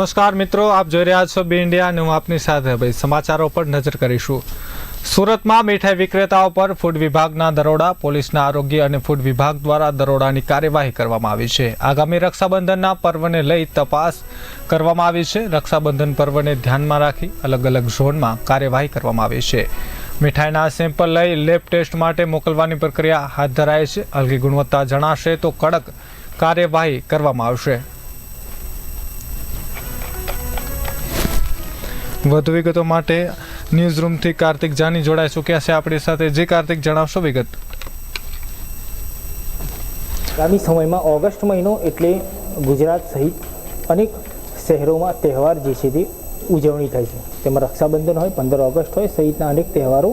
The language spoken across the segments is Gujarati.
નમસ્કાર મિત્રો, આપ જોઈ રહ્યા છો બી ઇન્ડિયા અને હું આપની સાથે ભાઈ સમાચારો પર નજર કરીશું. સુરતમાં મીઠાઈ વિક્રેતાઓ પર ફૂડ વિભાગના દરોડા, પોલીસના આરોગ્ય અને ફૂડ વિભાગ દ્વારા દરોડાની કાર્યવાહી કરવામાં આવી છે. આગામી રક્ષાબંધનના પર્વને લઈ તપાસ કરવામાં આવી છે. રક્ષાબંધન પર્વને ધ્યાનમાં રાખી અલગ અલગ ઝોનમાં કાર્યવાહી કરવામાં આવી છે. મીઠાઈના સેમ્પલ લઈ લેબ ટેસ્ટ માટે મોકલવાની પ્રક્રિયા હાથ ધરાય છે. હલકી ગુણવત્તા જણાશે તો કડક કાર્યવાહી કરવામાં આવશે. વધુ વિગતો માટે ન્યૂઝ રૂમથી કાર્તિક જાની જોડાઈ ચૂક્યા છે. આપણી સાથે જે કાર્તિક જણાવશો વિગત? આગામી સમયમાં ઓગસ્ટ મહિનો એટલે ગુજરાત સહિત અનેક શહેરોમાં તહેવાર જે છે તે ઉજવણી થાય છે. તેમાં રક્ષાબંધન હોય, પંદર ઓગસ્ટ હોય, સહિતના અનેક તહેવારો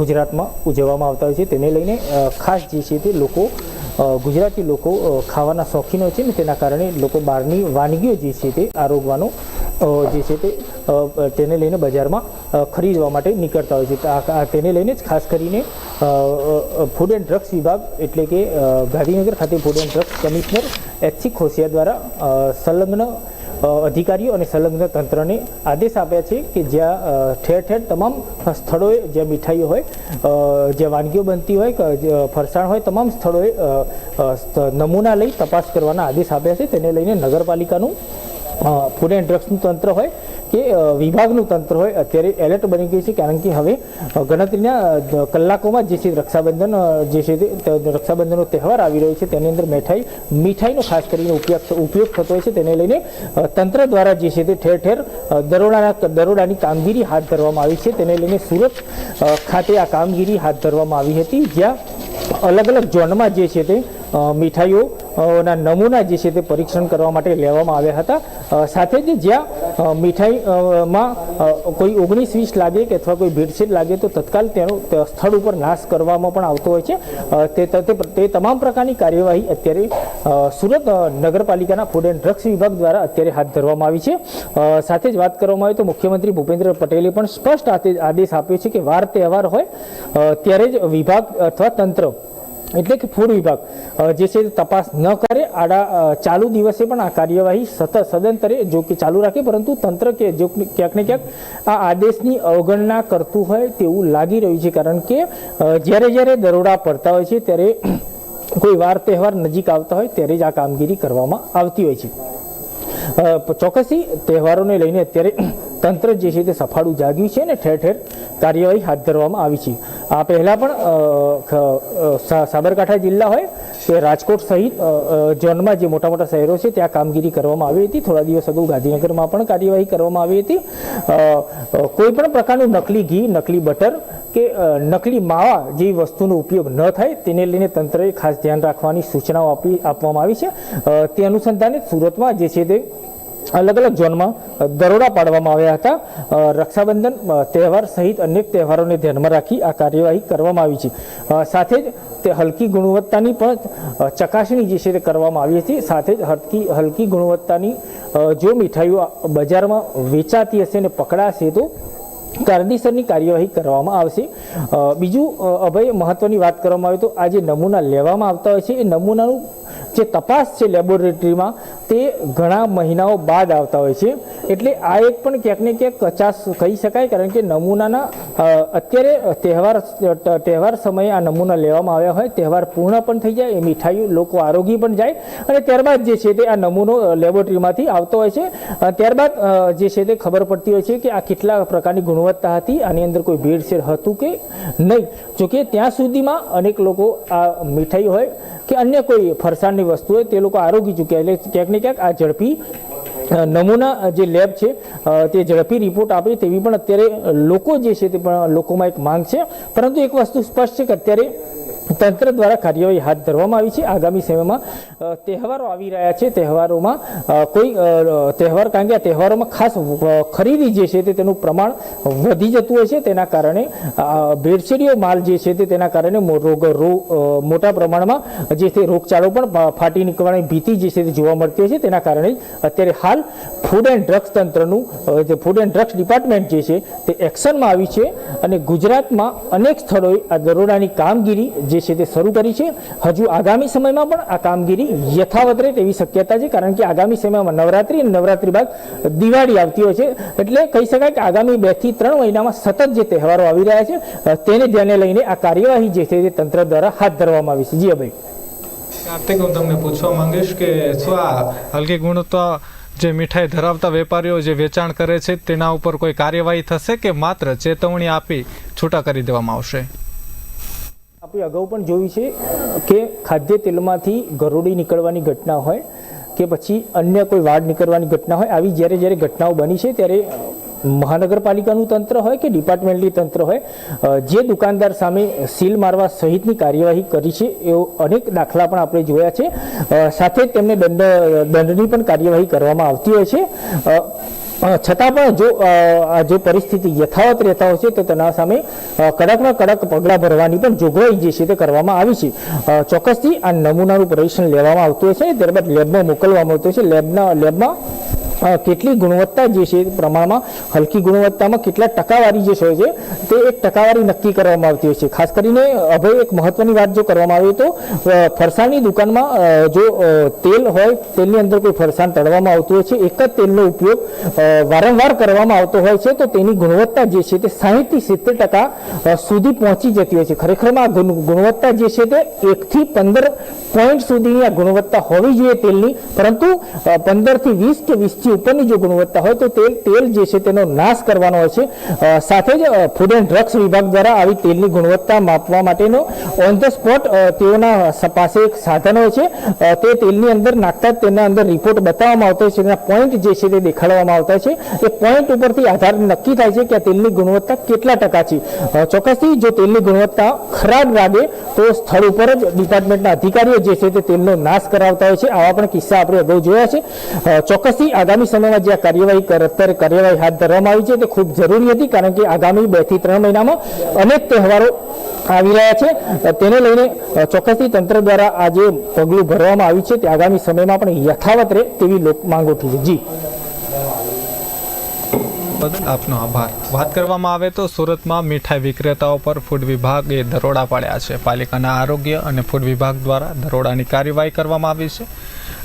ગુજરાતમાં ઉજવવામાં આવતા હોય છે. તેને લઈને ખાસ જે છે તે લોકો ગુજરાતી લોકો ખાવાના શોખીન છે ને તેના કારણે લોકો બહારની વાનગીઓ જે છે તે આરોગવાનો જે છે તે તેને લઈને બજારમાં ખરીદવા માટે નીકળતા હોય છે. તેને લઈને જ ખાસ કરીને ફૂડ એન્ડ ડ્રગ્સ વિભાગ, એટલે કે ગાંધીનગર ખાતે food and drugs commissioner HC Khosia દ્વારા સંલગ્ન અધિકારીઓ અને સંલગ્ન તંત્રને આદેશ આપ્યા છે કે જ્યાં ઠેર ઠેર તમામ સ્થળોએ જ્યાં મીઠાઈઓ હોય જ્યાં વાનગીઓ બનતી હોય ફરસાણ હોય, તમામ સ્થળોએ નમૂના લઈ તપાસ કરવાના આદેશ આપ્યા છે. તેને લઈને નગરપાલિકાનું ફૂડ એન્ડ ડ્રગ્સનું તંત્ર હોય કે વિભાગનું તંત્ર હોય, અત્યારે એલર્ટ બની ગયું છે કારણ કે હવે ગણતરીના કલાકોમાં જે છે રક્ષાબંધન જે છે રક્ષાબંધનનો તહેવાર આવી રહ્યો છે તેની અંદર મીઠાઈ, મીઠાઈનો ખાસ કરીને ઉપયોગ ઉપયોગ થતો હોય છે તેને લઈને તંત્ર દ્વારા જે છે તે ઠેર ઠેર દરોડાના, દરોડાની કામગીરી હાથ ધરવામાં આવી છે તેને લઈને સુરત ખાતે આ કામગીરી હાથ ધરવામાં આવી હતી જ્યાં અલગ અલગ ઝોનમાં જે છે તે અ, મીઠાઈઓ અ, ના નમૂના જે છે તે પરીક્ષણ કરવા માટે લેવામાં આવ્યા હતા. સાથે જ જ્યાં મીઠાઈમાં કોઈ ઓગણીસ વીસ લાગે કે અથવા કોઈ ભેળસેળ લાગે તો તત્કાલ તેનો સ્થળ ઉપર નાશ કરવામાં પણ આવતો હોય છે. તે તે તમામ પ્રકારની કાર્યવાહી અત્યારે સુરત નગરપાલિકાના ફૂડ એન્ડ ડ્રગ્સ વિભાગ દ્વારા અત્યારે હાથ ધરવામાં આવી છે. સાથે જ વાત કરવામાં આવે તો મુખ્યમંત્રી ભૂપેન્દ્ર પટેલે પણ સ્પષ્ટ આદેશ આપ્યો છે કે વાર તહેવાર હોય ત્યારે જ વિભાગ અથવા તંત્ર એટલે કે ફૂડ વિભાગ જે છે તપાસ ન કરે, આડા ચાલુ દિવસે પણ આ કાર્યવાહી સતત સદંતરે જો કે ચાલુ રાખે, પરંતુ તંત્ર કે, જો ક્યાંક ને ક્યાંક આ આદેશની અવગણના કરતું હોય તેવું લાગી રહ્યું છે. કારણ કે જ્યારે જ્યારે દરોડા પડતા હોય છે, ત્યારે કોઈ વાર તહેવાર નજીક આવતા હોય, ત્યારે જ આ કામગીરી કરવામાં આવતી હોય છે. ચોક્કસી તહેવારોને લઈને અત્યારે તંત્ર જે છે તે સફાળું જાગ્યું છે અને ઠેર ઠેર કાર્યવાહી હાથ ધરવામાં આવી છે. આ પહેલાં પણ સાબરકાંઠા જિલ્લા હોય તે રાજકોટ સહિત ઝોનમાં જે મોટા મોટા શહેરો છે, ત્યાં કામગીરી કરવામાં આવી હતી. થોડા દિવસ અગાઉ ગાંધીનગરમાં પણ કાર્યવાહી કરવામાં આવી હતી. કોઈ પણ પ્રકારનું નકલી ઘી, નકલી બટર કે નકલી માવા જેવી વસ્તુનો ઉપયોગ ન થાય, તેને લઈને તંત્રએ ખાસ ધ્યાન રાખવાની સૂચનાઓ આપી, આપવામાં આવી છે. તે અનુસંધાને સુરતમાં જે છે તે અલગ અલગ ઝોનમાં દરોડા પાડવામાં આવ્યા હતા. રક્ષાબંધન તહેવાર સહિત અનેક તહેવારોને ધ્યાનમાં રાખી આ કાર્યવાહી કરવામાં આવી છે. સાથે જ તે હલકી ગુણવત્તાની પણ ચકાસણી જે છે તે કરવામાં આવી હતી. સાથે જ હલકી હલકી ગુણવત્તાની જો મીઠાઈઓ બજારમાં વેચાતી હશે અને પકડાશે તો કાયદેસરની કાર્યવાહી કરવામાં આવશે. બીજું અભય મહત્વની વાત કરવામાં આવે તો આ જે નમૂના લેવામાં આવતા હોય છે. એ નમૂનાનું જે તપાસ છે લેબોરેટરીમાં, તે ઘણા મહિનાઓ બાદ આવતા હોય છે. એટલે આ એક પણ ક્યાંક ને ક્યાંક કચાસ કહી શકાય, કારણ કે નમૂનાના અત્યારે તહેવાર તહેવાર સમયે આ નમૂના લેવામાં આવ્યા હોય, તહેવાર પૂર્ણ પણ થઈ જાય, એ મીઠાઈઓ, લોકો આરોગી પણ જાય, અને ત્યારબાદ જે છે તે આ નમૂનો લેબોરેટરીમાંથી આવતો હોય છે. ત્યારબાદ જે છે તે ખબર પડતી હોય છે કે આ કેટલા પ્રકારની ગુણવત્તા હતી, આની અંદર કોઈ ભેળસેળ હતું કે નહીં. જોકે ત્યાં સુધીમાં અનેક લોકો આ મીઠાઈ હોય કે અન્ય કોઈ ફરસાણની વસ્તુ હોય તે લોકો આરોગી ચૂક્યા એટલે ક્યાંક ને ક્યાંક આ ઝડપી નમૂના જે લેબ છે તે ઝડપી રિપોર્ટ આપે તેવી પણ અત્યારે લોકો જે છે તે પણ લોકોમાં એક માંગ છે. પરંતુ એક વસ્તુ સ્પષ્ટ છે કે અત્યારે તંત્ર દ્વારા કાર્યવાહી હાથ ધરવામાં આવી છે. આગામી સમયમાં તહેવારો આવી રહ્યા છે. તહેવારોમાં કોઈ તહેવાર કારણ કે આ તહેવારોમાં ખાસ ખરીદી જે છે તે તેનું પ્રમાણ વધી જતું હોય છે. તેના કારણે અ, માલ જે છે તે તેના કારણે રોગ મોટા પ્રમાણમાં જે છે રોગચાળો પણ ફાટી નીકળવાની ભીતિ જે છે તે જોવા મળતી હોય છે. તેના કારણે અત્યારે હાલ ફૂડ એન્ડ ડ્રગ્સ તંત્રનું જે ફૂડ એન્ડ ડ્રગ્સ ડિપાર્ટમેન્ટ જે છે તે એક્શનમાં આવી છે અને ગુજરાતમાં અનેક સ્થળોએ આ દરોડાની કામગીરી જે છે તે શરૂ કરી છે. હજુ આગામી સમયમાં પણ આ કામગીરી યથાવત રહે તેવી શક્યતા છે, કારણ કે આગામી સમયમાં નવરાત્રી અને નવરાત્રી બાદ દિવાળી આવતી હોય છે. એટલે કહી શકાય કે આગામી બેથી ત્રણ મહિનામાં સતત જે તહેવારો આવી રહ્યા છે તેને ધ્યાને લઈને આ કાર્યવાહી જે છે તે તંત્ર દ્વારા હાથ ધરવામાં આવી છે. જી અભય. કાર્તિક, હું તમને પૂછવા માંગીશ કે શું આ હલકી ગુણવત્તા જે મીઠાઈ ધરાવતા વેપારીઓ જે વેચાણ કરે છે, તેના ઉપર કોઈ કાર્યવાહી થશે કે માત્ર ચેતવણી આપી છૂટા કરી દેવામાં આવશે? આપણે અગાઉ પણ જોયું છે કે ખાદ્ય તેલમાંથી ગરોળી નીકળવાની ઘટના હોય કે પછી અન્ય કોઈ વાડ નીકળવાની ઘટના હોય, આવી જ્યારે જ્યારે ઘટનાઓ બની છે ત્યારે મહાનગરપાલિકાનું તંત્ર હોય કે ડિપાર્ટમેન્ટલી તંત્ર હોય જે દુકાનદાર સામે સીલ મારવા સહિતની કાર્યવાહી કરી છે, એવો અનેક દાખલા પણ આપણે જોયા છે. સાથે તેમને દંડ, દંડની પણ કાર્યવાહી કરવામાં આવતી હોય છે. છતાં પણ જો જે પરિસ્થિતિ યથાવત રહેતા હોય છે તો તેના સામે અ, કડકમાં કડક પગલાં ભરવાની પણ જોગવાઈ જે છે તે કરવામાં આવી છે. ચોક્કસથી આ નમૂનાનું પરીક્ષણ લેવામાં આવતું હોય છે ત્યારબાદ લેબમાં મોકલવામાં આવતું હોય છે લેબના લેબમાં કેટલી ગુણવત્તા જે છે પ્રમાણમાં, હલકી ગુણવત્તામાં કેટલા ટકાવારી જે છે તે એક ટકાવારી નક્કી કરવામાં આવતી હોય છે. ખાસ કરીને હવે એક મહત્વની વાત જો કરવામાં આવે તો ફરસાણની દુકાનમાં જો તેલ હોય, તેલની અંદર કોઈ ફરસાણ તળવામાં આવતું હોય છે, એક જ તેલનો ઉપયોગ વારંવાર કરવામાં આવતો હોય છે, તો તેની ગુણવત્તા જે છે તે સાહીઠથી સિત્તેર ટકા સુધી પહોંચી જતી હોય છે. ખરેખરમાં ગુણવત્તા જે છે તે એકથી પંદર પોઈન્ટ સુધીની આ ગુણવત્તા હોવી જોઈએ તેલની, પરંતુ પંદરથી વીસ કે વીસ થી ઉપરની જો ગુણવત્તા હોય તો તેલ તેલ જે છે તેનો નાશ કરવાનો હોય છે. સાથે જ ફૂડ એન્ડ ડ્રગ્સ વિભાગ દ્વારા આવી તેલની ગુણવત્તા માપવા માટેનો ઓન ધ સ્પોટ તેઓના પાસે એક સાધન હોય છે. તે તેલની અંદર નાખતા તેના અંદર રિપોર્ટ બતાવવામાં આવતો હોય છે. તેના પોઈન્ટ જે છે તે દેખાડવામાં આવતા છે. એ પોઈન્ટ ઉપરથી આધાર નક્કી થાય છે કે તેલની ગુણવત્તા કેટલા ટકા છે. ચોક્કસથી જો તેલની ગુણવત્તા ખરાબ લાગે તો સ્થળ ઉપર જ ડિપાર્ટમેન્ટના અધિકારીઓ જે છે તે તેલનો નાશ કરાવતા હોય છે. આવા પણ કિસ્સા આપણે અગાઉ જોયા છે. ચોક્કસથી આગામી સમયમાં જે આ કાર્યવાહી અત્યારે કાર્યવાહી હાથ ધરવામાં આવી છે તે ખૂબ જરૂરી હતી કારણ કે આગામી બેથી ત્રણ મહિનામાં અનેક તહેવારો આવી રહ્યા છે. તેને લઈને ચોક્કસથી તંત્ર દ્વારા આ જે પગલું ભરવામાં આવ્યું છે તે આગામી સમયમાં પણ યથાવત રહે તેવી લોક માંગ છે. જી. બદલ આપનો આભાર. વાત કરવામાં આવે તો સુરતમાં મીઠાઈ વિક્રેતાઓ પર ફૂડ વિભાગે દરોડા પાડ્યા છે. પાલિકાના આરોગ્ય અને ફૂડ વિભાગ દ્વારા દરોડાની કાર્યવાહી કરવામાં આવી છે.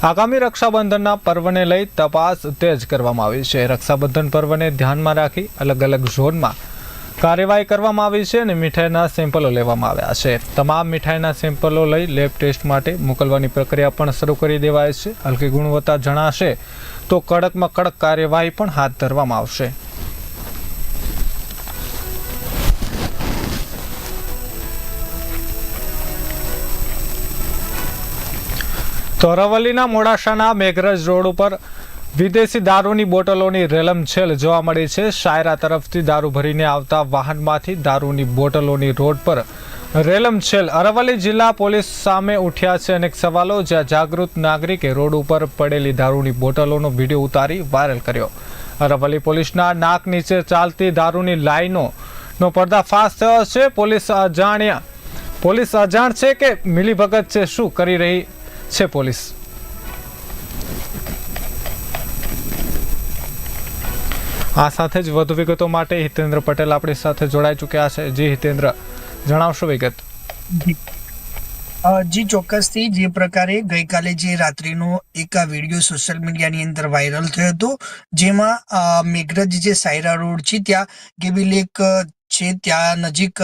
આગામી રક્ષાબંધનના પર્વને લઈ તપાસ તેજ કરવામાં આવી છે. રક્ષાબંધન પર્વને ધ્યાનમાં રાખી અલગ અલગ ઝોનમાં કાર્યવાહી કરવામાં આવી છે અને મીઠાઈના સેમ્પલો લેવામાં આવ્યા છે. તમામ મીઠાઈના સેમ્પલો લઈ લેબ ટેસ્ટ માટે મોકલવાની પ્રક્રિયા પણ શરૂ કરી દેવાય છે. હલકી ગુણવત્તા જણાશે તો કડકમાં કડક કાર્યવાહી પણ હાથ ધરવામાં આવશે. તો અરવલ્લીના મોડાસાના મેઘરજ રોડ ઉપર વિદેશી દારૂની બોટલોની રેલમછેલ જોવા મળી છે. શાયરા તરફથી દારૂ ભરીને આવતા વાહનમાંથી દારૂની બોટલોની રોડ પર રેલમછેલ અરવલ્લી જિલ્લા પોલીસ સામે ઉઠ્યા છે અનેક સવાલો. જ્યાં જાગૃત નાગરિકે રોડ ઉપર પડેલી દારૂની બોટલોનો વીડિયો ઉતારી વાયરલ કર્યો. અરવલ્લી પોલીસના નાક નીચે ચાલતી દારૂની લાઈનોનો પર્દાફાશ થયો છે. પોલીસ અજાણ્યા પોલીસ અજાણ છે કે મિલીભગત છે? શું કરી રહી છે પોલીસ આ સાથે જ વધુ વિગતો માટે હિતેન્દ્ર પટેલ આપણી સાથે જોડાઈ ચૂક્યા છે. જી હિતેન્દ્ર જણાવશો વિગત. જી. ચોક્કસથી જે પ્રકારે ગઈકાલે જે રાત્રિનો એક આ વીડિયો સોશિયલ મીડિયાની અંદર વાયરલ થયો હતો જેમાં મેઘરજ જે સાયરા રોડ છે ત્યાં ગેબીલેક અ, છે ત્યાં નજીક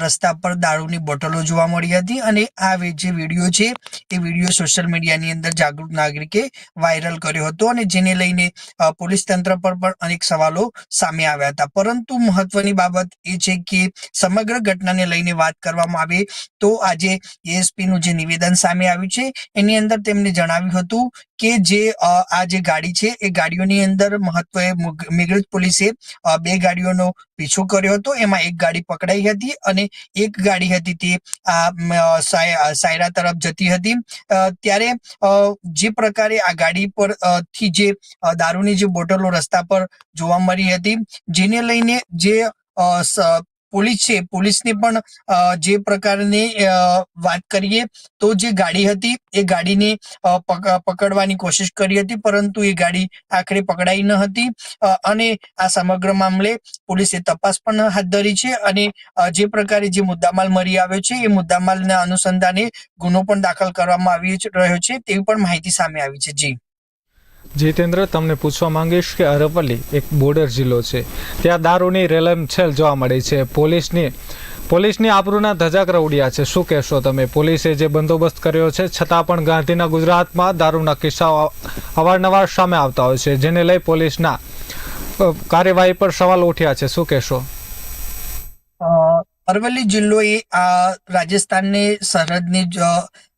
રસ્તા પર દારૂની બોટલો જોવા મળી હતી અને આ જે વીડિયો છે એ વીડિયો સોશિયલ મીડિયાની અંદર જાગૃત નાગરિકે વાયરલ કર્યો હતો અને જેને લઈને પોલીસ તંત્ર પર પણ અનેક સવાલો સામે આવ્યા હતા. પરંતુ મહત્વની બાબત એ છે કે સમગ્ર ઘટનાને લઈને વાત કરવામાં આવે તો આજે એએસપીનું જે નિવેદન સામે આવ્યું છે એની અંદર તેમણે જણાવ્યું હતું કે જે આ જે ગાડી છે એ ગાડીઓની અંદર મહત્વએ મેઘરજ પોલીસે બે ગાડીઓનો પીછો કર્યો હતો. એમાં એક ગાડી પકડાઈ હતી અને એક ગાડી હતી તે આ સાયરા તરફ જતી હતી. ત્યારે જે પ્રકારે આ ગાડી પરથી જે દારૂની જે બોટલો રસ્તા પર જોવા મળી હતી, જેને લઈને જે પોલીસ છે, પોલીસને પણ જે પ્રકારની વાત કરીએ તો જે ગાડી હતી, એ ગાડીને પક- પકડવાની કોશિશ કરી હતી, પરંતુ એ ગાડી આખરે પકડાઈ ન હતી અને આ સમગ્ર મામલે પોલીસે તપાસ પણ હાથ ધરી છે અને જે પ્રકારે જે મુદ્દામાલ મળી આવ્યો છે, એ મુદ્દામાલના અનુસંધાને ગુનો પણ દાખલ કરવામાં આવી રહ્યો છે, તેવી પણ માહિતી સામે આવી છે. જી. જીતેન્દ્ર તમને પૂછવા માંગીશ કે અરવલ્લી એક બોર્ડર જિલ્લો છે. ત્યાં દારૂની રેલમછેલ જોવા મળે છે. પોલીસની પોલીસની આબરૂના ધજાક ઉડ્યા છે. શું કહેશો તમે? પોલીસે જે બંદોબસ્ત કર્યો છે, છતાં પણ ગાંધીના ગુજરાતમાં દારૂના કિસ્સાઓ અવારનવાર સામે આવતા હોય છે, જેને લઈ પોલીસના કાર્યવાહી પર સવાલ ઉઠ્યા છે. શું કહેશો? અરવલ્લી જિલ્લો એ રાજસ્થાનની સરહદની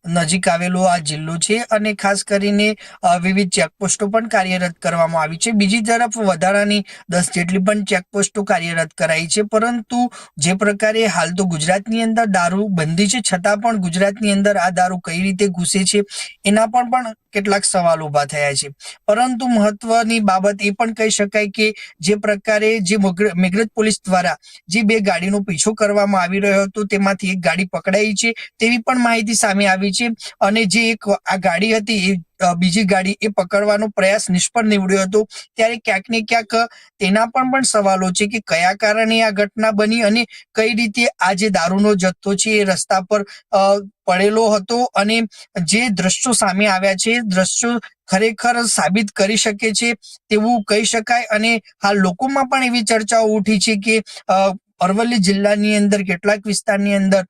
નજીક આવેલો આ જિલ્લો છે અને ખાસ કરીને વિવિધ ચેકપોસ્ટો પણ કાર્યરત કરવામાં આવી છે. બીજી તરફ વધારાની દસ જેટલી પણ ચેકપોસ્ટો કાર્યરત કરાઈ છે. પરંતુ જે પ્રકારે હાલ તો ગુજરાતની અંદર દારૂ બંધી છે, છતાં પણ ગુજરાતની અંદર આ દારૂ કઈ રીતે ઘૂસે છે, એના પણ પણ કેટલાક સવાલ ઊભા થયા છે. પરંતુ મહત્વની બાબત એ પણ કહી શકાય કે, જે પ્રકારે જે મેઘરજ પોલીસ દ્વારા જે બે ગાડીનો પીછો કરવામાં આવી રહ્યો હતો, તેમાંથી એક ગાડી પકડાઈ છે, તેવી પણ માહિતી સામે આવી છે અને જે એક આ ગાડી હતી એ બીજી ગાડી એ પકડવાનો પ્રયાસ નિષ્ફળ નીવડ્યો હતો. ત્યારે ક્યાંક ને ક્યાંક તેના પણ પણ સવાલો છે કે કયા કારણે આ ઘટના બની અને કઈ રીતે આ જે દારૂનો જથ્થો છે એ રસ્તા પર પડેલો હતો અને જે દ્રશ્યો સામે આવ્યા છે, દ્રશ્યો ખરેખર સાબિત કરી શકે છે તેવું કહી શકાય અને હાલ લોકોમાં પણ એવી ચર્ચાઓ ઉઠી છે કે અરવલ્લી જિલ્લાની અંદર, કેટલાક વિસ્તારની અંદર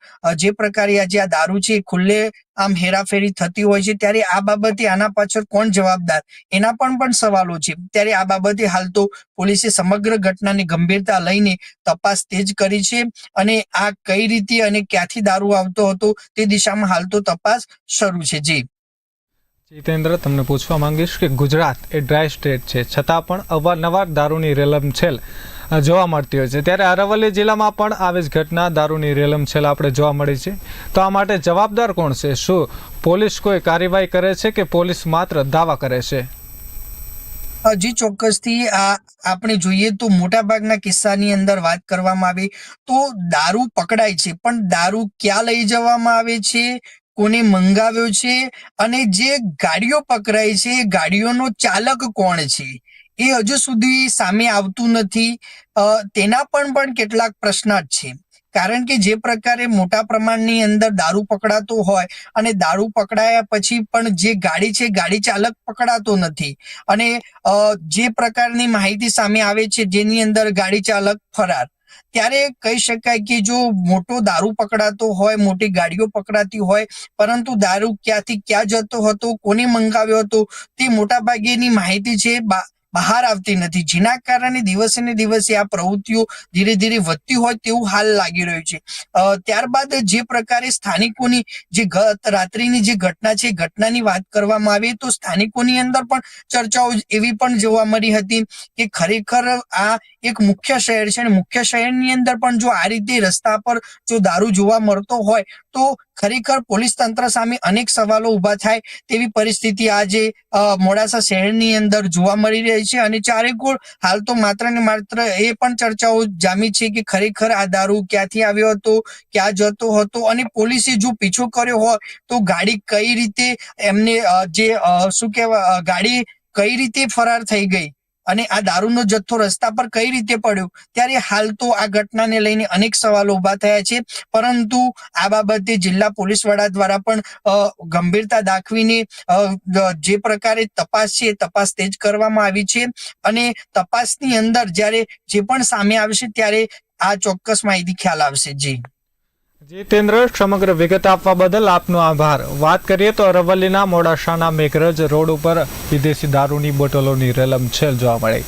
જે પ્રકારે આજે આ દારૂ છે ખુલ્લે આમ હેરાફેરી થતી હોય છે. ત્યારે આ બાબતે આના પાછળ કોણ જવાબદાર? એના પણ પણ સવાલો છે. ત્યારે આ બાબતે હાલ તો પોલીસે સમગ્ર ઘટનાની ગંભીરતા લઈને તપાસ તેજ કરી છે અને આ કઈ રીતે અને ક્યાંથી દારૂ આવતો હતો તે દિશામાં હાલ તો તપાસ શરૂ છે. જી. જીતેન્દ્ર તમને પૂછવા માંગીશ કે ગુજરાત એ ડ્રાય સ્ટેટ છે. છતાં પણ અવારનવાર દારૂની રેલમછેલ અ, જોવા મળતી હોય છે. ત્યારે અરવલ્લી જિલ્લામાં પણ આવી જ ઘટના દારૂની રેલમછેલ આપણે જોવા મળી છે. તો આ માટે જવાબદાર કોણ છે? શું પોલીસ કોઈ કાર્યવાહી કરે છે કે પોલીસ માત્ર દાવા કરે છે? હજી ચોક્કસથી આ આપણે જોઈએ તો મોટાભાગના કિસ્સાની અંદર વાત કરવામાં આવે તો દારૂ પકડાય છે. પણ દારૂ ક્યાં લઈ જવામાં આવે છે? કોને મંગાવ્યો છે અને જે ગાડીઓ પકડાય છે ગાડીઓનો ચાલક કોણ છે? એ હજુ સુધી સામે આવતું નથી. તેના પણ પણ કેટલાક પ્રશ્નાર્થ છે. કારણ કે જે પ્રકારે મોટા પ્રમાણની અંદર દારૂ પકડાતો હોય અને દારૂ પકડાયા પછી પણ જે ગાડી છે, ગાડી ચાલક પકડાતો નથી. અને જે પ્રકારની માહિતી સામે આવે છે, જેની અંદર ગાડી ચાલક ફરાર. ત્યારે કહી શકાય કે જો મોટો દારૂ પકડાતો હોય, મોટી ગાડીઓ પકડાતી હોય, પરંતુ દારૂ ક્યાંથી ક્યાં જતો હતો, કોને મંગાવ્યો હતો, તે મોટા ભાગેની માહિતી છે. બહાર આવતી નથી. જેના કારણે દિવસે ને દિવસે આ પ્રવૃત્તિઓ ધીરે ધીરે વધતી હોય તેવું હાલ લાગી રહ્યું છે. ત્યારબાદ જે પ્રકારે સ્થાનિકોની જે રાત્રિની જે ઘટના છે, ઘટનાની વાત કરવામાં આવે તો સ્થાનિકોની અંદર પણ ચર્ચાઓ એવી પણ જોવા મળી હતી કે ખરેખર આ એક મુખ્ય શહેર છે અને મુખ્ય શહેરની અંદર પણ જો આ રીતે રસ્તા પર જો દારૂ જોવા મળતો હોય તો ખરેખર પોલીસ તંત્ર સામે અનેક સવાલો ઊભા થાય તેવી પરિસ્થિતિ આજે મોડાસા શહેરની અંદર જોવા મળી રહી છે અને ચારેકોર હાલ તો માત્ર ને માત્ર એ પણ ચર્ચાઓ જામી છે કે ખરેખર આ દારૂ ક્યાંથી આવ્યો હતો, ક્યાં જતો હતો અને પોલીસે જો પીછો કર્યો હોય તો ગાડી કઈ રીતે એમને જે શું કહેવાય ગાડી કઈ રીતે ફરાર થઈ ગઈ? અને આ દારૂનો જથ્થો રસ્તા પર કઈ રીતે પડ્યો? ત્યારે હાલ તો આ ઘટનાને લઈને અનેક સવાલો ઊભા થયા છે. પરંતુ આ બાબતે જિલ્લા પોલીસ વડા દ્વારા પણ ગંભીરતા દાખવીને જે પ્રકારે તપાસ છે તપાસ તેજ કરવામાં આવી છે. અને તપાસની અંદર જ્યારે જે પણ સામે આવશે ત્યારે આ ચોક્કસ માહિતી ખ્યાલ આવશે. જી. જીતેન્દ્ર, સમગ્ર વિગત આપવા બદલ આપનો આભાર. વાત કરીએ તો અરવલ્લીના મોડાસાના મેઘરજ રોડ ઉપર વિદેશી દારૂની બોટલોની રેલમછેલ જોવા મળી.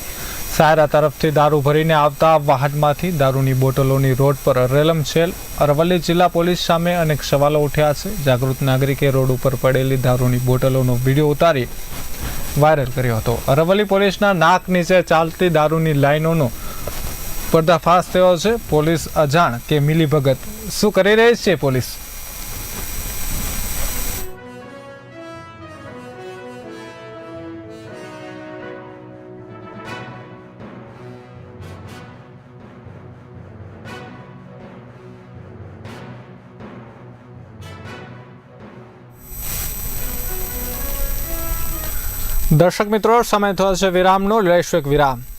સાયરા તરફથી દારૂ ભરીને આવતા વાહનમાંથી દારૂની બોટલોની રોડ પર રેલમછેલ અરવલ્લી જિલ્લા પોલીસ સામે અનેક સવાલો ઉઠ્યા છે. જાગૃત નાગરિકે રોડ ઉપર પડેલી દારૂની બોટલોનો વીડિયો ઉતારી વાયરલ કર્યો હતો. અરવલ્લી પોલીસના નાક નીચે ચાલતી દારૂની લાઈનોનો પર્દાફાશ થયો છે. પોલીસ અજાણ કે મિલીભગત. શું કરી રહી છે પોલીસ? દર્શક મિત્રો, સમય થયો છે વિરામનો. લઈશું એક વિરામ.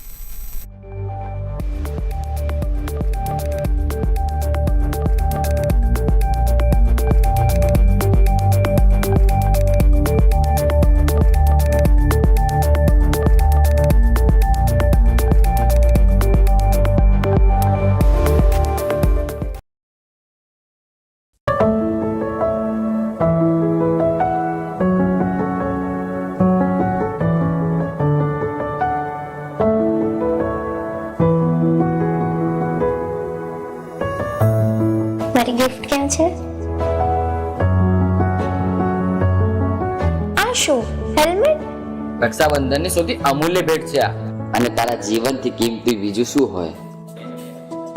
રક્ષાબંધનની સૌથી અમૂલ્ય ભેટ છે આ. અને તારા જીવનથી કિંમતી બીજું શું હોય?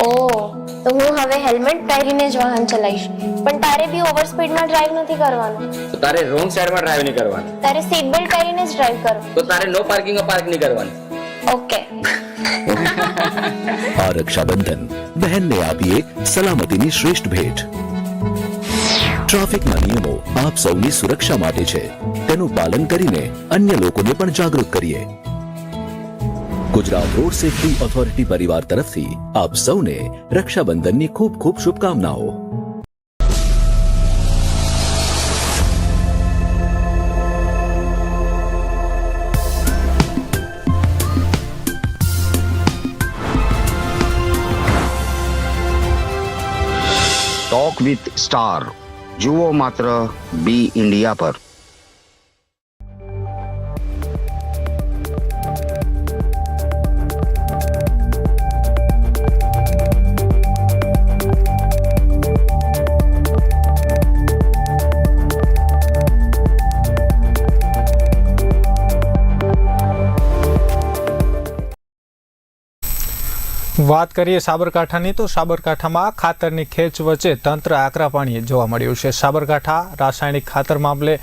ઓ તો હું હવે હેલ્મેટ પહેરીને જ વાહન ચલાવીશ. પણ તારે બી ઓવર સ્પીડમાં ડ્રાઈવ નથી કરવાનું. તો તારે રોંગ સાઈડમાં ડ્રાઈવ નહીં કરવાનું. તારે સીટ બેલ્ટ પહેરીને જ ડ્રાઈવ કરો તો તારે નો પાર્કિંગમાં પાર્ક નહીં કરવાનું. ઓકે. આ રક્ષાબંધન બહેનને આપીએ સલામતીની શ્રેષ્ઠ ભેટ. ટ્રાફિકના નિયમો આપ સૌની સુરક્ષા માટે છે. તેનું પાલન કરીને અન્ય લોકોને પણ જાગૃત કરીએ. ગુજરાત રોડ સેફટી ઓથોરિટી પરિવાર તરફથી આપ સૌને રક્ષાબંધનની ખૂબ ખૂબ શુભકામનાઓ. ટોક વિથ જુઓ માત્ર બી ઇન્ડિયા પર. વાત કરીએ સાબરકાંઠાની, તો સાબરકાંઠામાં ખાતરની ખેંચ વચ્ચે તંત્ર આકરા પાણીએ જોવા મળ્યું છે. સાબરકાંઠા રાસાયણિક ખાતર મામલે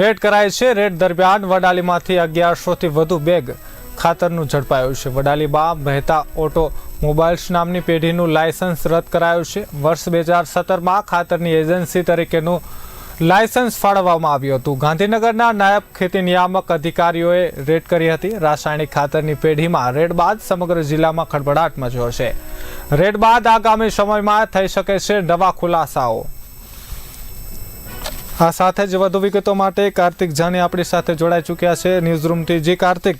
રેડ કરાય છે. રેડ દરમિયાન વડાલીમાંથી અગિયારસોથી વધુ બેગ ખાતરનું ઝડપાયું છે. વડાલીમાં મહેતા ઓટો મોબાઈલ્સ નામની પેઢીનું લાયસન્સ રદ કરાયું છે. વર્ષ બે હજાર સત્તરમાં ખાતરની એજન્સી તરીકેનું લાયસન્સ ફાળવવામાં આવ્યું હતું. ગાંધીનગરના નાયબ ખેતી નિયામક અધિકારીઓએ રેડ કરી હતી. રાસાયણિક ખાતરની પેઢીમાં રેડ બાદ સમગ્ર જિલ્લામાં ખળભળાટ મચ્યો છે. રેડ બાદ આગામી સમયમાં થઈ શકે છે નવા ખુલાસાઓ. આ સાથે જ વધુ વિગતો માટે કાર્તિક જાની આપણી સાથે જોડાઈ ચૂક્યા છે. ન્યૂઝરૂમથી જી કાર્તિક,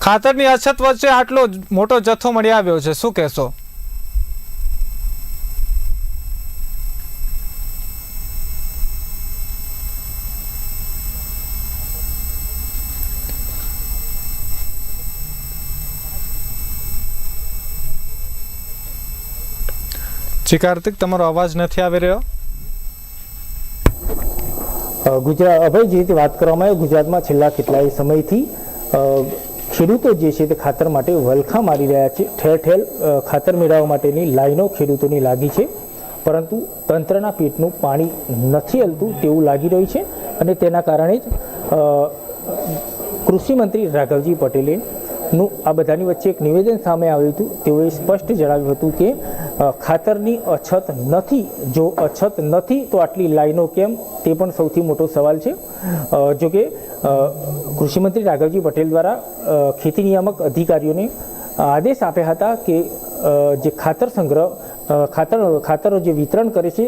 ખાતરની અછત વચ્ચે આટલો મોટો જથ્થો મળી આવ્યો છે. શું કહેશો? જી કાર્તિક, તમારો અવાજ નથી આવી રહ્યો? ગુજરાત અભય જે રીતે વાત કરવામાં આવે, ગુજરાતમાં છેલ્લા કેટલાય સમયથી ખેડૂતો જે છે તે ખાતર માટે વલખા મારી રહ્યા છે. ઠેર ઠેર ખાતર મેળવવા માટેની લાઈનો ખેડૂતોની લાગી છે. પરંતુ તંત્રના પેટનું પાણી નથી હલતું તેવું લાગી રહ્યું છે. અને તેના કારણે જ કૃષિમંત્રી કૃષિ મંત્રી રાઘવજી પટેલે નું આ બધાની વચ્ચે એક નિવેદન સામે આવ્યું હતું. તેઓએ સ્પષ્ટ જણાવ્યું હતું કે ખાતરની અછત નથી. જો અછત નથી, તો આટલી લાઈનો કેમ? તે પણ સૌથી મોટો સવાલ છે. જો કે કૃષિમંત્રી રાઘવજી પટેલ દ્વારા ખેતી નિયામક અધિકારીઓને આદેશ આપ્યા હતા કે જે ખાતર સંગ્રહ ખાતર, ખાતરો જે વિતરણ કરે છે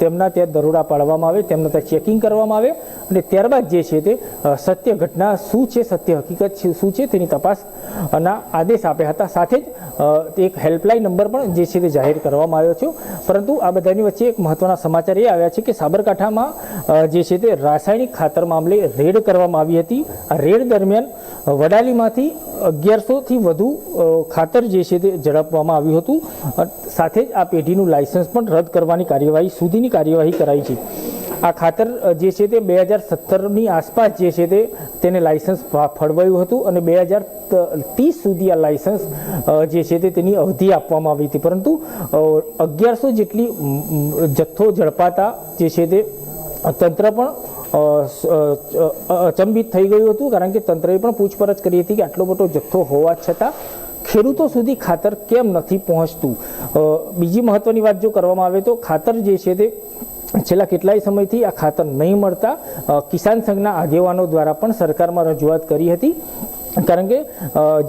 તેમના ત્યાં દરોડા પાડવામાં આવે, તેમના ત્યાં ચેકિંગ કરવામાં આવે અને ત્યારબાદ જે છે તે સત્ય ઘટના શું છે, સત્ય હકીકત શું છે તેની તપાસના આદેશ આપ્યા હતા. સાથે જ એક હેલ્પલાઇન નંબર પણ જે છે તે જાહેર કરવામાં આવ્યો છે. પરંતુ આ બધાની વચ્ચે એક મહત્વના સમાચાર એ આવ્યા છે કે સાબરકાંઠામાં જે છે તે રાસાયણિક ખાતર મામલે રેડ કરવામાં આવી હતી. આ રેડ દરમિયાન વડાલીમાંથી અગિયારસોથી વધુ ખાતર જે છે તે ઝડપવામાં આવ્યું હતું. સાથે જ આ પેઢીનું લાયસન્સ પણ રદ કરવાની કાર્યવાહી સુધીની કાર્યવાહી કરાઈ છે. આ ખાતર જે છે તે બે હજાર સત્તરની આસપાસ જે છે તે તેને લાયસન્સ ફળવાયું હતું અને બે હજાર ત્રીસ સુધી આ લાયસન્સ જે છે તે તેની અવધિ આપવામાં આવી હતી. પરંતુ અગિયારસો જેટલી જથ્થો ઝડપાતા જે છે તે તંત્ર પણ અચંબિત થઈ ગયું હતું, કારણ કે તંત્રએ પણ પૂછપરછ કરી હતી કે આટલો મોટો જથ્થો હોવા છતાં ખેડૂતો સુધી ખાતર કેમ નથી પહોંચતું? બીજી મહત્વની વાત જો કરવામાં આવે તો ખાતર જે છે તે છેલ્લા કેટલાય સમયથી આ ખાતર નહીં મળતા કિસાન સંઘના આગેવાનો દ્વારા પણ સરકારમાં રજૂઆત કરી હતી. કારણ કે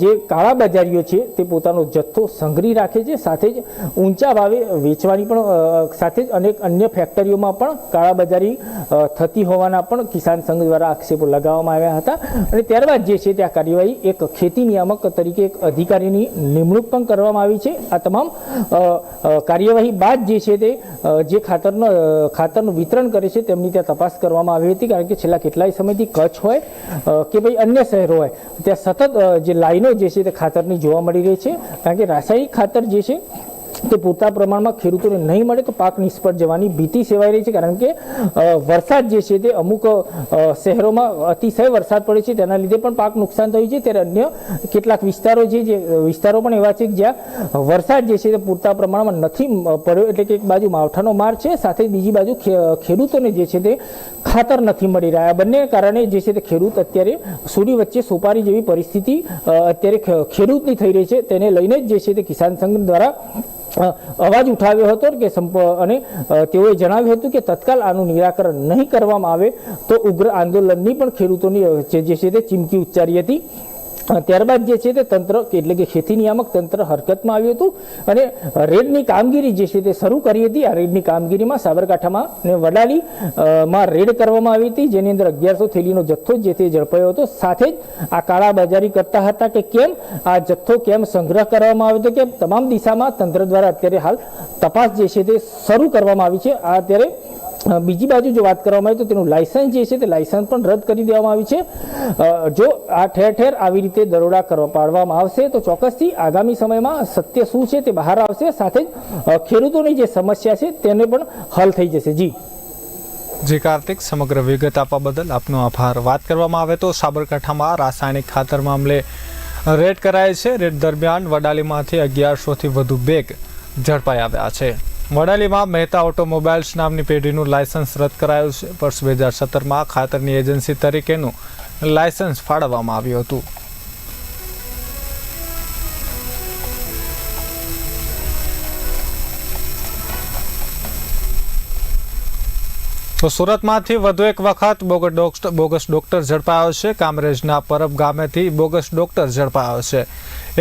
જે કાળા બજારીઓ છે, તે પોતાનો જથ્થો સંઘરી રાખે છે, સાથે જ ઊંચા ભાવે વેચવાની પણ સાથે જ અનેક અન્ય ફેક્ટરીઓમાં પણ કાળા બજારી થતી હોવાના પણ કિસાન સંઘ દ્વારા આક્ષેપો લગાવવામાં આવ્યા હતા. અને ત્યારબાદ જે છે તે આ કાર્યવાહી એક ખેતી નિયામક તરીકે એક અધિકારીની નિમણૂક પણ કરવામાં આવી છે. આ તમામ કાર્યવાહી બાદ જે છે તે જે ખાતરનો ખાતરનું વિતરણ કરે છે તેમની ત્યાં તપાસ કરવામાં આવી હતી. કારણ કે છેલ્લા કેટલાય સમયથી કચ્છ હોય કે ભાઈ અન્ય શહેરો હોય ત્યાં સતત જે લાઈનો જે છે તે ખાતરની જોવા મળી રહી છે. કારણ કે રાસાયણિક ખાતર જે છે તે પૂરતા પ્રમાણમાં ખેડૂતોને નહીં મળે તો પાક નિષ્ફળ જવાની ભીતિ સેવાઈ રહી છે, કારણ કે વરસાદ જે છે તે અમુક શહેરોમાં અતિશય વરસાદ પડે છે, તેના લીધે પણ પાક નુકસાન થયું છે. ત્યારે અન્ય કેટલાક વિસ્તારો છે, જે, વિસ્તારો પણ એવા છે કે જ્યાં વરસાદ જે છે તે પૂરતા પ્રમાણમાં નથી પડ્યો, એટલે કે એક બાજુ માવઠાનો માર છે, સાથે બીજી બાજુ ખેડૂતોને જે છે તે ખાતર નથી મળી રહ્યા. બંને કારણે જે છે તે ખેડૂત અત્યારે સૂરી વચ્ચે સોપારી જેવી પરિસ્થિતિ અત્યારે ખેડૂતની થઈ રહી છે. તેને લઈને જ જે છે તે કિસાન સંઘ દ્વારા અવાજ ઉઠાવ્યો હતો કે સંપ, અને તેઓએ જણાવ્યું હતું કે તત્કાલ આનું નિરાકરણ નહીં કરવામાં આવે તો ઉગ્ર આંદોલનની પણ ખેડૂતોની જે છે તે ચીમકી ઉચ્ચારી હતી. ત્યારબાદ જે છે તે તંત્ર, એટલે કે ખેતી નિયામક તંત્ર હરકતમાં આવ્યું હતું અને રેડની કામગીરી જે છે તે શરૂ કરી હતી. આ રેડની કામગીરીમાં સાબરકાંઠામાં અને વડાલી માં રેડ કરવામાં આવી હતી, જેની અંદર અગિયારસો થેલીનો જથ્થો જે તે ઝડપાયો હતો. સાથે જ આ કાળા બજારી કરતા હતા કે કેમ આ જથ્થો કેમ સંગ્રહ કરવામાં આવ્યો હતો, કેમ? તમામ દિશામાં તંત્ર દ્વારા અત્યારે હાલ તપાસ જે છે તે શરૂ કરવામાં આવી છે. આ અત્યારે બીજી બાજુ જો વાત કરવામાં આવે તો તેનું લાયસન્સ જે છે તે લાયસન્સ પણ રદ કરી દેવામાં આવ્યું છે. જો આ ઠેર ઠેર આવી રીતે દરોડા કરવા પાડવામાં આવશે તો ચોક્કસથી આગામી સમયમાં સત્ય શું છે તે બહાર આવશે. સાથે જ ખેડૂતોની જે સમસ્યા છે તેને પણ હલ થઈ જશે. જી. જી, કાર્તિક, સમગ્ર વિગત આપવા બદલ આપનો આભાર. વાત કરવામાં આવે તો સાબરકાંઠામાં રાસાયણિક ખાતર મામલે રેડ કરાય છે. રેડ દરમિયાન વડાલીમાંથી અગિયારસોથી વધુ બેગ ઝડપાઈ આવ્યા છે. વડાલીમાં મહેતા ઓટોમોબાઈલ્સ નામની પેઢીનું લાયસન્સ રદ કરાયું છે. વર્ષ બે હજાર સત્તરમાં ખાતરની એજન્સી તરીકેનું લાયસન્સ ફાળવવામાં આવ્યું હતું. તો સુરતમાંથી વધુ એક વખત બોગસ ડોક્ટર ઝડપાયો છે. કામરેજના પરબ ગામેથી બોગસ ડોક્ટર ઝડપાયો છે.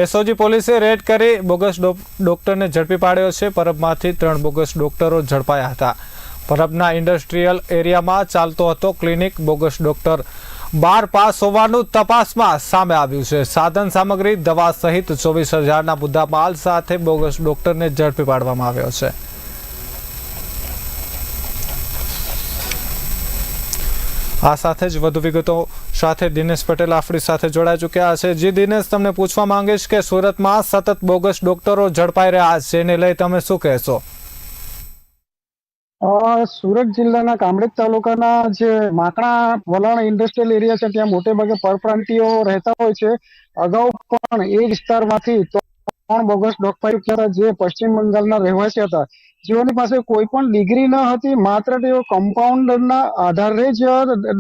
એસઓજી પોલીસે રેડ કરી બોગસ ડોક્ટરને ઝડપી પાડ્યો છે. પરબમાંથી ત્રણ બોગસ ડોક્ટરો ઝડપાયા હતા. પરબના ઇન્ડસ્ટ્રીયલ એરિયામાં ચાલતો હતો ક્લિનિક. બોગસ ડોક્ટર બાર પાસ હોવાનું તપાસમાં સામે આવ્યું છે. સાધન સામગ્રી, દવા સહિત ચોવીસ હજારના મુદ્દા માલ સાથે બોગસ ડોક્ટરને ઝડપી પાડવામાં આવ્યો છે. આ સાથે જ વધુ વિગતો સાથે દિનેશ પટેલ આપણી સાથે જોડાઈ ચૂક્યા છે. જે દિનેશ, તમને પૂછવા માંગીશ કે સુરતમાં સતત બોગસ ડોક્ટરો ઝડપાઈ રહ્યા છે એને લઈ તમે શું કહેશો? સુરત જિલ્લાના કામરેજ તાલુકાના જે માકણા વલણ ઇન્ડસ્ટ્રીયલ એરિયા છે, ત્યાં મોટે ભાગે પરપ્રાંતિયો રહેતા હોય છે. અગાઉ પણ એ વિસ્તારમાંથી ત્રણ બોગસ ડોક્ટર હતા જે પશ્ચિમ બંગાળના રહેવાસી હતા, જેઓની પાસે કોઈ પણ ડિગ્રી ન હતી, માત્ર તેઓ કમ્પાઉન્ડરના આધારે જ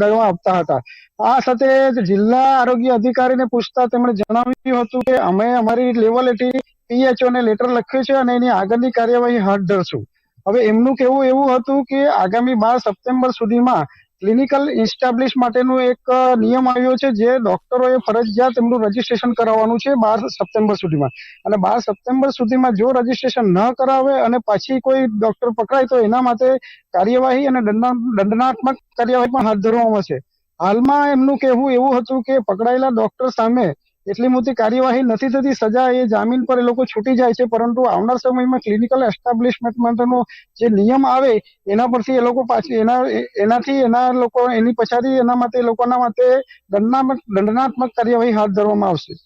દવા આપતા હતા. આ સાથે જિલ્લા આરોગ્ય અધિકારીને પૂછતા તેમણે જણાવ્યું હતું કે, અમે અમારી લેવલેથી પીએચઓ ને લેટર લખ્યું છે અને એની આગળની કાર્યવાહી હાથ ધરશું. હવે એમનું કહેવું એવું હતું કે, આગામી બાર સપ્ટેમ્બર સુધીમાં ક્લિનિકલ ઇસ્ટાબ્લિશ માટેનું એક નિયમ આવ્યો છે જે ડોક્ટરોએ ફરજિયાત એમનું રજીસ્ટ્રેશન કરાવવાનું છે બાર સપ્ટેમ્બર સુધીમાં. અને બાર સપ્ટેમ્બર સુધીમાં જો રજીસ્ટ્રેશન ન કરાવે અને પછી કોઈ ડોક્ટર પકડાય તો એના માટે કાર્યવાહી અને દંડનાત્મક કાર્યવાહી પણ હાથ ધરવામાં છે હાલમાં એમનું કહેવું એવું હતું કે પકડાયેલા ડોક્ટર સામે એટલી મોટી કાર્યવાહી નથી થતી. સજા એ જામીન પર એ લોકો છૂટી જાય છે, પરંતુ આવનાર સમયમાં ક્લિનિકલ એસ્ટાબ્લિશમેન્ટ માટેનો જે નિયમ આવે, એના પરથી એ લોકો પાછી એના, એનાથી એના લોકો, એની પછાડી એના માટે, એ લોકોના માટે દંડનાત્મક દંડનાત્મક કાર્યવાહી હાથ ધરવામાં આવશે.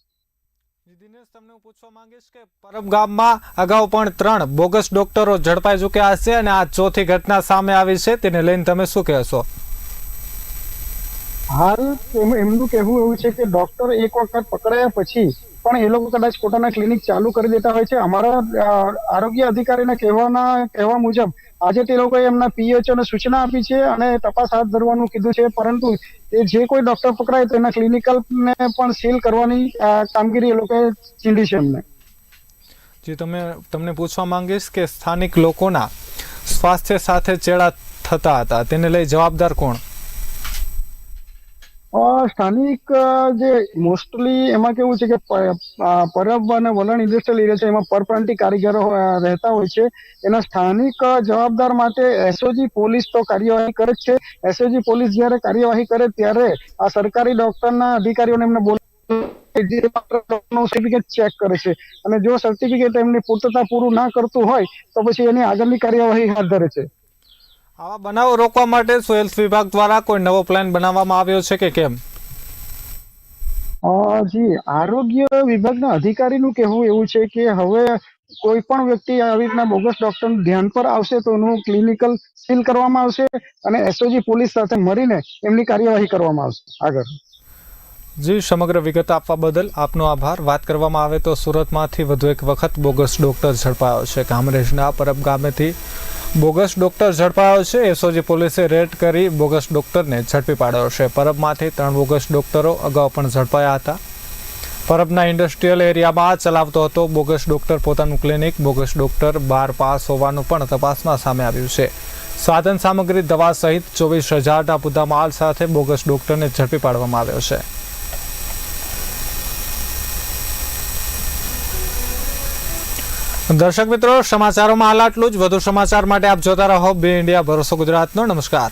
તમને હું પૂછવા માંગીશ કે પરબ ગામમાં અગાઉ પણ ત્રણ બોગસ ડોક્ટરો ઝડપાઈ ચૂક્યા છે અને આ ચોથી ઘટના સામે આવી છે, તેને લઈને તમે શું કહેશો? હાલ એમનું કહેવું એવું છે કે ડોક્ટર એક વખત પકડાયા પછી પણ એ લોકો કદાચ પોતાના ક્લિનિક ચાલુ કરી દેતા હોય છે. અમારા આરોગ્ય અધિકારીના કહેવાના, કહેવા મુજબ આજે તે લોકોએ એમના પીએચઓ ને સૂચના આપી છે અને તપાસ હાથ ધરવાનું કીધું છે. પરંતુ એ જે કોઈ ડોક્ટર પકડાય તેના ક્લિનિકલ ને પણ સીલ કરવાની કામગીરી એ લોકોએ ચીંધી છે એમને. જે, તમે, તમને પૂછવા માંગીશ કે સ્થાનિક લોકોના સ્વાસ્થ્ય સાથે ચેડા થતા હતા. તેને લઈ જવાબદાર કોણ? સ્થાનિક જે મોસ્ટલી એમાં કેવું છે કે પરબ અને વલણ ઇન્ડસ્ટ્રીયલ એરિયા છે, એમાં પરપ્રાંતિક કારીગરો રહેતા હોય છે. એના સ્થાનિક જવાબદાર માટે એસઓજી પોલીસ તો કાર્યવાહી કરે જ છે. એસઓજી પોલીસ જ્યારે કાર્યવાહી કરે ત્યારે આ સરકારી ડોક્ટરના અધિકારીઓને એમને બોલ સર્ટિફિકેટ ચેક કરે છે. અને જો સર્ટિફિકેટ એમની પૂર્તતા પૂરું ના કરતું હોય, તો પછી એની આગળની કાર્યવાહી હાથ ધરે છે. આવા બનાવો રોકવા માટે શું વિભાગ દ્વારા કોઈ નવો પ્લાન બનાવવામાં આવ્યો છે કે કેમ? જી આરોગ્ય વિભાગના અધિકારીનું કહેવું એવું છે કે હવે કોઈ પણ વ્યક્તિ આવી રીતના બોગસ ડોક્ટર ધ્યાન પર આવશે તો એનું ક્લિનિકલ સીલ કરવામાં આવશે અને એસઓજી પોલીસ સાથે મળીને એમની કાર્યવાહી કરવામાં આવશે. આગળ. જી સમગ્ર વિગત આપવા બદલ આપનો આભાર. વાત કરવામાં આવે તો સુરતમાંથી વધુ એક વખત બોગસ ડોક્ટર ઝડપાયો છે. કામરેજના પરબ ગામેથી બોગસ ડોક્ટર ઝડપાયો છે. એસઓજી પોલીસે રેડ કરી બોગસ ડોક્ટરને ઝડપી પાડ્યો છે. પરબમાંથી ત્રણ બોગસ ડોક્ટરો અગાઉ પણ ઝડપાયા હતા. પરબના ઇન્ડસ્ટ્રીયલ એરિયામાં ચલાવતો હતો બોગસ ડોક્ટર. પોતાનું ક્લિનિક બોગસ ડોક્ટર બાર પાસ હોવાનું પણ તપાસમાં સામે આવ્યું છે. સાધન સામગ્રી, દવા સહિત ચોવીસ હજારના માલ સાથે બોગસ ડોક્ટરને ઝડપી પાડવામાં આવ્યો છે. દર્શક મિત્રો, સમાચારોમાં હાલ આટલું જ. વધુ સમાચાર માટે આપ જોતા રહો બે ઇન્ડિયા, ભરોસો ગુજરાતનો. નમસ્કાર.